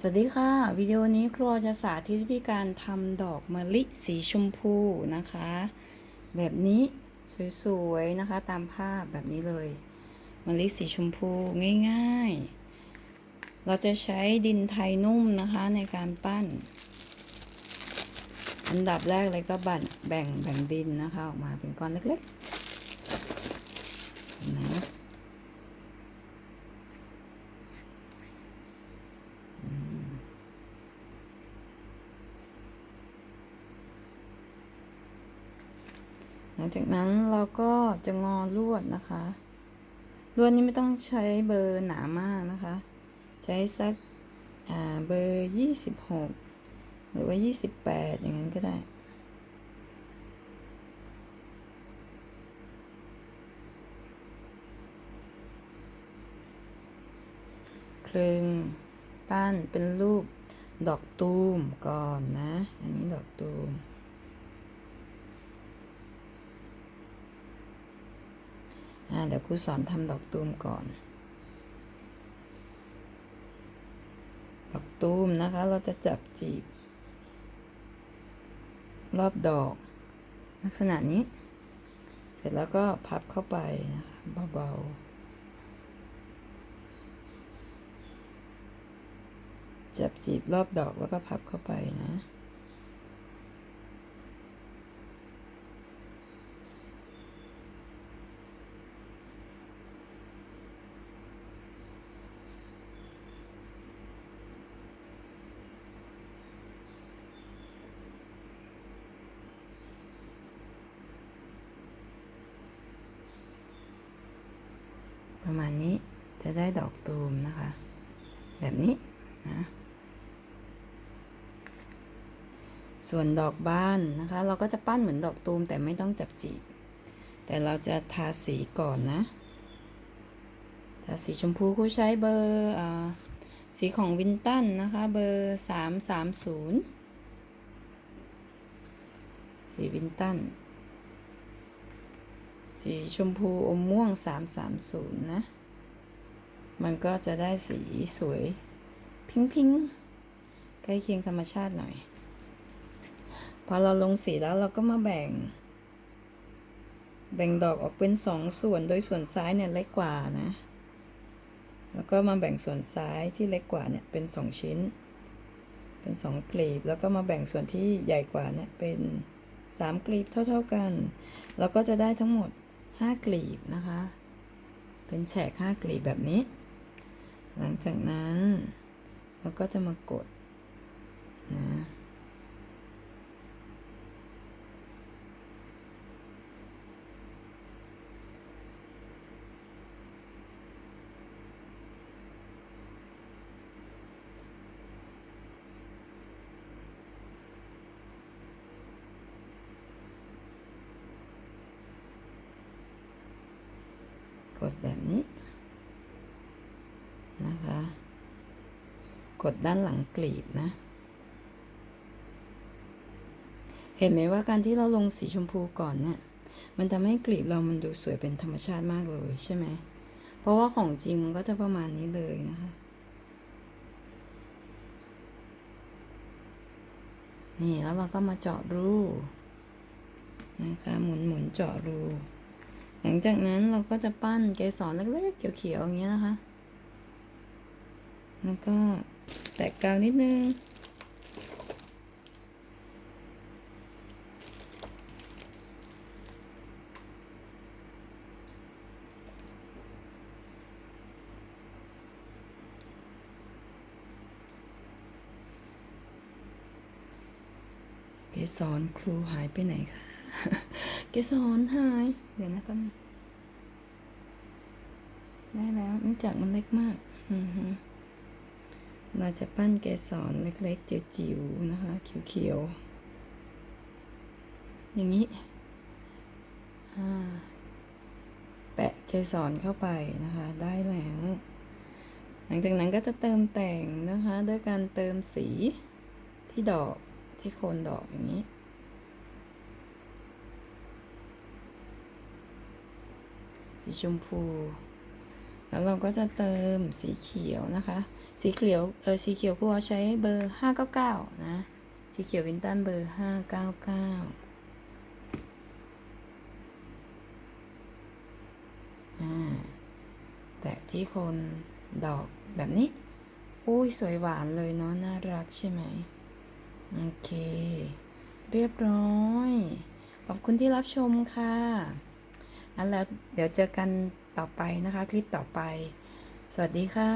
สวัสดีค่ะ วิดีโอนี้ครัวจะสาธิตวิธีการทำดอกมะลิสีชมพูนะคะ แบบนี้สวยๆนะคะตามภาพแบบนี้เลยมะลิสีชมพูง่ายๆ เราจะใช้ดินไทยนุ่มนะคะในการปั้น อันดับแรกเลยก็บั่นแบ่งแบ่งดินนะคะออกมาเป็นก้อนเล็กๆนะ ลังจากนั้นเราก็จะงอลวดนะคะ ลวดนี้ไม่ต้องใช้เบอร์หนามากนะคะ ใช้สักเบอร์ยี่สิบหกหรือว่ายี่สิบแปดอย่างนั้นก็ได้ครึ่งปั้นเป็นรูปดอกตูมก่อนนะ อันนี้ดอกตูม อ่า เดี๋ยวครูสอนทำดอกตูมก่อน ดอกตูมนะคะ เราจะจับจีบ รอบดอก ลักษณะนี้ เสร็จแล้วก็พับเข้าไปนะคะเบาๆ จับจีบรอบดอกแล้วก็พับเข้าไปนะ ประมาณนี้จะได้ดอกตูมนะคะ แบบนี้นะส่วนดอกบานนะคะ เราก็จะปั้นเหมือนดอกตูมแต่ไม่ต้องจับจีบ แต่เราจะทาสีก่อนนะทาสีชมพูกูใช้เบอร์อสีของวินตันนะคะ เบอร์สามสามศูนย์สีวินตัน สีชมพูอมม่วง 330 นะ มันก็จะได้สีสวย พิงพิงใกล้เคียงธรรมชาติหน่อย พอเราลงสีแล้วเราก็มาแบ่ง แบ่งดอกออกเป็นสองส่วน โดยส่วนซ้ายเนี่ยเล็กกว่านะ แล้วก็มาแบ่งส่วนซ้ายที่เล็กกว่าเนี่ยเป็นสองชิ้น เป็นสองกลีบ แล้วก็มาแบ่งส่วนที่ใหญ่กว่าเนี่ยเป็นสามกลีบเท่า ๆกัน แล้วก็จะได้ทั้งหมด 5กลีบนะคะ เป็นแฉก5กลีบแบบนี้ หลังจากนั้นเราก็จะมากดนะ นี้นะคะ กดด้านหลังกลีบนะ เห็นไหมว่าการที่เราลงสีชมพูก่อนเนี่ยมันทำให้กลีบเรามันดูสวยเป็นธรรมชาติมากเลยใช่ไหม เพราะว่าของจริงมันก็จะประมาณนี้เลยนะคะ นี่แล้วเราก็มาเจาะรูนะคะ หมุนหมุนเจาะรู หลังจากนั้นเราก็จะปั้นเกสรเล็กๆ เขียวๆอย่างเงี้ยนะคะ แล้วก็แตะกาวนิดนึง เกสรครูหายไปไหนคะ เกสรหาย เดี๋ยวนะแป๊บนึงได้แล้วเนื่องจากมันเล็กมากเราจะปั้นเกสรเล็กๆ จิ๋วๆ นะคะ เขียวๆ อย่างนี้แปะเกสรเข้าไปนะคะ ได้แล้ว หลังจากนั้นก็จะเติมแต่งนะคะ ด้วยการเติมสีที่ดอกที่โคนดอกอย่างนี้ สีชมพู แล้วเราก็จะเติมสีเขียวนะคะ สีเขียวเออสีเขียวครูเอาใช้เบอร์ห้าเก้าเก้านะ สีเขียววินตันเบอร์ห้าเก้าเก้าแตะที่คนดอกแบบนี้ อุ้ยสวยหวานเลยเนาะน่ารักใช่ไหม โอเค เรียบร้อย ขอบคุณที่รับชมค่ะ อันแล้วเดี๋ยวเจอกันต่อไปนะคะ คลิปต่อไป สวัสดีค่ะ